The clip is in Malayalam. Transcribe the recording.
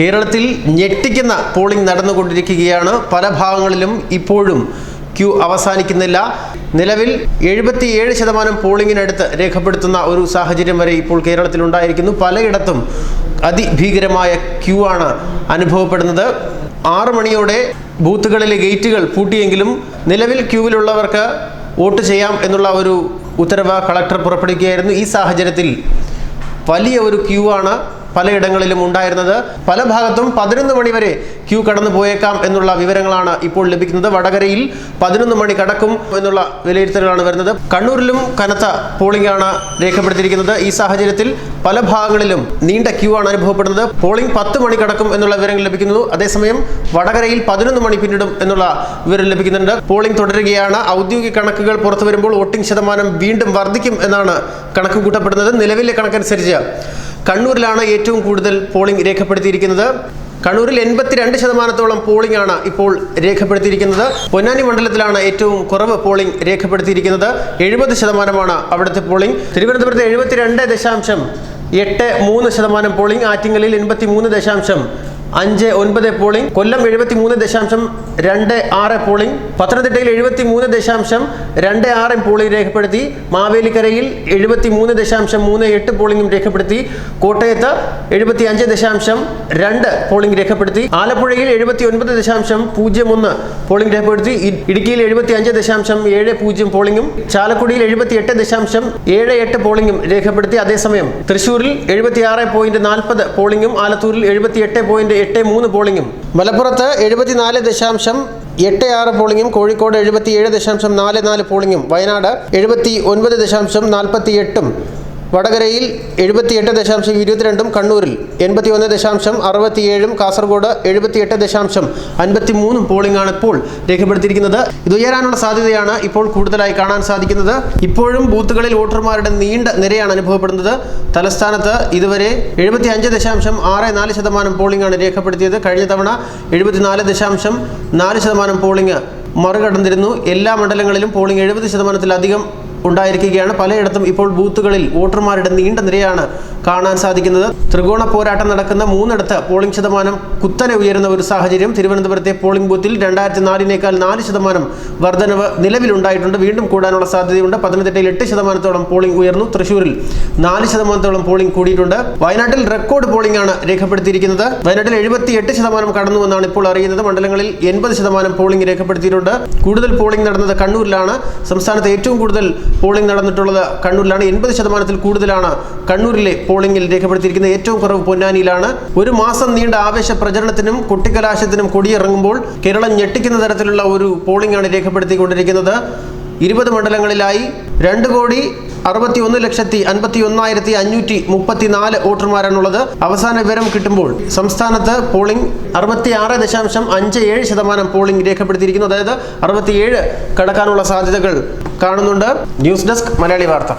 കേരളത്തിൽ ഞെട്ടിക്കുന്ന പോളിംഗ് നടന്നുകൊണ്ടിരിക്കുകയാണ്. പല ഭാഗങ്ങളിലും ഇപ്പോഴും ക്യൂ അവസാനിക്കുന്നില്ല. നിലവിൽ എഴുപത്തിയേഴ് ശതമാനം പോളിംഗിനടുത്ത് രേഖപ്പെടുത്തുന്ന ഒരു സാഹചര്യം വരെ ഇപ്പോൾ കേരളത്തിൽ ഉണ്ടായിരിക്കുന്നു. പലയിടത്തും അതിഭീകരമായ ക്യൂ ആണ് അനുഭവപ്പെടുന്നത്. ആറു മണിയോടെ ബൂത്തുകളിലെ ഗേറ്റുകൾ പൂട്ടിയെങ്കിലും നിലവിൽ ക്യൂവിലുള്ളവർക്ക് വോട്ട് ചെയ്യാം എന്നുള്ള ഒരു ഉത്തരവ് കളക്ടർ പുറപ്പെടുവിക്കുകയായിരുന്നു. ഈ സാഹചര്യത്തിൽ വലിയ ഒരു ക്യൂ ആണ് പലയിടങ്ങളിലും ഉണ്ടായിരുന്നത്. പല ഭാഗത്തും പതിനൊന്ന് മണിവരെ ക്യൂ കടന്നു പോയേക്കാം എന്നുള്ള വിവരങ്ങളാണ് ഇപ്പോൾ ലഭിക്കുന്നത്. വടകരയിൽ പതിനൊന്ന് മണി കടക്കും എന്നുള്ള വിലയിരുത്തലുകളാണ് വരുന്നത്. കണ്ണൂരിലും കനത്ത പോളിംഗ് ആണ് രേഖപ്പെടുത്തിയിരിക്കുന്നത്. ഈ സാഹചര്യത്തിൽ പല ഭാഗങ്ങളിലും നീണ്ട ക്യൂ ആണ് അനുഭവപ്പെടുന്നത്. പോളിംഗ് പത്ത് മണി കടക്കും എന്നുള്ള വിവരങ്ങൾ ലഭിക്കുന്നു. അതേസമയം വടകരയിൽ പതിനൊന്ന് മണി പിന്നിടും എന്നുള്ള വിവരം ലഭിക്കുന്നുണ്ട്. പോളിംഗ് തുടരുകയാണ്. ഔദ്യോഗിക കണക്കുകൾ പുറത്തു വരുമ്പോൾ വോട്ടിംഗ് ശതമാനം വീണ്ടും വർദ്ധിക്കും എന്നാണ് കണക്ക് കൂട്ടപ്പെടുന്നത് നിലവിലെ കണക്കനുസരിച്ച് കണ്ണൂരിലാണ് ഏറ്റവും കൂടുതൽ പോളിംഗ് രേഖപ്പെടുത്തിയിരിക്കുന്നത്. കണ്ണൂരിൽ എൺപത്തിരണ്ട് ശതമാനത്തോളം പോളിംഗ് ആണ് ഇപ്പോൾ രേഖപ്പെടുത്തിയിരിക്കുന്നത്. പൊന്നാനി മണ്ഡലത്തിലാണ് ഏറ്റവും കുറവ് പോളിംഗ് രേഖപ്പെടുത്തിയിരിക്കുന്നത്. എഴുപത് ശതമാനമാണ് അവിടുത്തെ പോളിംഗ് തിരുവനന്തപുരത്ത് എഴുപത്തിരണ്ട് ദശാംശം എട്ട് മൂന്ന് ശതമാനം പോളിംഗ് ആറ്റിങ്ങലിൽ എൺപത്തി മൂന്ന് ദശാംശം അഞ്ച് ഒൻപത് പോളിംഗ് കൊല്ലം എഴുപത്തി മൂന്ന് ദശാംശം രണ്ട് ആറ് പോളിംഗ് പത്തനംതിട്ടയിൽ എഴുപത്തി മൂന്ന് ദശാംശം രണ്ട് ആറ് പോളിംഗ് രേഖപ്പെടുത്തി മാവേലിക്കരയിൽ എഴുപത്തി മൂന്ന് ദശാംശം മൂന്ന് എട്ട് പോളിംഗും രേഖപ്പെടുത്തി കോട്ടയത്ത് എഴുപത്തി അഞ്ച് ദശാംശം രണ്ട് പോളിംഗ് രേഖപ്പെടുത്തി ആലപ്പുഴയിൽ എഴുപത്തി ഒൻപത് ദശാംശം പൂജ്യം ഒന്ന് പോളിംഗ് രേഖപ്പെടുത്തി ഇടുക്കിയിൽ എഴുപത്തി അഞ്ച് ദശാംശം ഏഴ് പൂജ്യം പോളിംഗും ചാലക്കുടിയിൽ എഴുപത്തി എട്ട് ദശാംശം ഏഴ് എട്ട് പോളിംഗും രേഖപ്പെടുത്തി അതേസമയം തൃശൂരിൽ എഴുപത്തി ആറ് പോയിന്റ് നാൽപ്പത് പോളിംഗും ആലത്തൂരിൽ എഴുപത്തി എട്ട് പോയിന്റ് എട്ട് മൂന്ന് പോളിംഗും മലപ്പുറത്ത് എഴുപത്തിനാല് ദശാംശം എട്ട് ആറ് പോളിംഗും കോഴിക്കോട് എഴുപത്തി ഏഴ് ദശാംശം നാല് നാല് പോളിംഗും വയനാട് എഴുപത്തി ഒൻപത് ദശാംശം നാൽപ്പത്തി എട്ടും വടകരയിൽ എഴുപത്തിയെട്ട് ദശാംശം ഇരുപത്തിരണ്ടും കണ്ണൂരിൽ എൺപത്തി ഒന്ന് ദശാംശം അറുപത്തിയേഴും കാസർഗോഡ് എഴുപത്തിയെട്ട് ദശാംശം അൻപത്തി മൂന്നും പോളിംഗ് ആണ് ഇപ്പോൾ രേഖപ്പെടുത്തിയിരിക്കുന്നത്. ഇത് ഉയരാനുള്ള സാധ്യതയാണ് ഇപ്പോൾ കൂടുതലായി കാണാൻ സാധിക്കുന്നത്. ഇപ്പോഴും ബൂത്തുകളിൽ വോട്ടർമാരുടെ നീണ്ട നിരയാണ് അനുഭവപ്പെടുന്നത്. തലസ്ഥാനത്ത് ഇതുവരെ എഴുപത്തി അഞ്ച് ദശാംശം ആറ് നാല് ശതമാനം പോളിംഗ് ആണ് രേഖപ്പെടുത്തിയത്. കഴിഞ്ഞ തവണ എഴുപത്തിനാല് ദശാംശം നാല് ശതമാനം പോളിംഗ് മറികടന്നിരുന്നു. എല്ലാ മണ്ഡലങ്ങളിലും പോളിംഗ് എഴുപത് ശതമാനത്തിലധികം ഉണ്ടായിരിക്കുകയാണ്. പലയിടത്തും ഇപ്പോൾ ബൂത്തുകളിൽ വോട്ടർമാരുടെ നീണ്ട നിരയാണ് കാണാൻ സാധിക്കുന്നത്. ത്രികോണ പോരാട്ടം നടക്കുന്ന മൂന്നിടത്ത് പോളിംഗ് ശതമാനം കുത്തനെ ഉയരുന്ന ഒരു സാഹചര്യം. തിരുവനന്തപുരത്തെ പോളിംഗ് ബൂത്തിൽ രണ്ടായിരത്തി നാലിനേക്കാൾ നാല് ശതമാനം വർധനവ് നിലവിലുണ്ടായിട്ടുണ്ട്. വീണ്ടും കൂടാനുള്ള സാധ്യതയുണ്ട്. പത്തനംതിട്ടയിൽ എട്ട് ശതമാനത്തോളം പോളിംഗ് ഉയർന്നു. തൃശൂരിൽ നാല് ശതമാനത്തോളം പോളിംഗ് കൂടിയിട്ടുണ്ട്. വയനാട്ടിൽ റെക്കോർഡ് പോളിംഗ് ആണ് രേഖപ്പെടുത്തിയിരിക്കുന്നത്. വയനാട്ടിൽ എഴുപത്തി എട്ട് ശതമാനം കടന്നുവെന്നാണ് ഇപ്പോൾ അറിയുന്നത്. മണ്ഡലങ്ങളിൽ എൺപത് ശതമാനം പോളിംഗ് രേഖപ്പെടുത്തിയിട്ടുണ്ട്. കൂടുതൽ പോളിംഗ് നടന്നത് കണ്ണൂരിലാണ്. സംസ്ഥാനത്ത് ഏറ്റവും കൂടുതൽ പോളിംഗ് നടന്നിട്ടുള്ളത് കണ്ണൂരിലാണ്. എൺപത് ശതമാനത്തിൽ കൂടുതലാണ് കണ്ണൂരിലെ പോളിംഗിൽ രേഖപ്പെടുത്തിയിരിക്കുന്നത്. ഏറ്റവും കുറവ് പൊന്നാനിയിലാണ്. ഒരു മാസം നീണ്ട ആവേശ പ്രചരണത്തിനും കുട്ടിക്കലാശത്തിനും കൊടിയിറങ്ങുമ്പോൾ കേരളം ഞെട്ടിക്കുന്ന തരത്തിലുള്ള ഒരു പോളിംഗ് ആണ് രേഖപ്പെടുത്തിക്കൊണ്ടിരിക്കുന്നത്. ഇരുപത് മണ്ഡലങ്ങളിലായി രണ്ട് കോടി അറുപത്തി ഒന്ന് ലക്ഷത്തി അൻപത്തി ഒന്നായിരത്തി അഞ്ഞൂറ്റി മുപ്പത്തിനാല് വോട്ടർമാരാണുള്ളത്. അവസാന വിവരം കിട്ടുമ്പോൾ സംസ്ഥാനത്ത് പോളിംഗ് അറുപത്തി ആറ് ദശാംശം അഞ്ച് ഏഴ് ശതമാനം പോളിംഗ് രേഖപ്പെടുത്തിയിരിക്കുന്നു. അതായത് അറുപത്തിയേഴ് കടക്കാനുള്ള സാധ്യതകൾ കാണുന്നുണ്ട്. ന്യൂസ് ഡെസ്ക് മലയാളി വാർത്ത.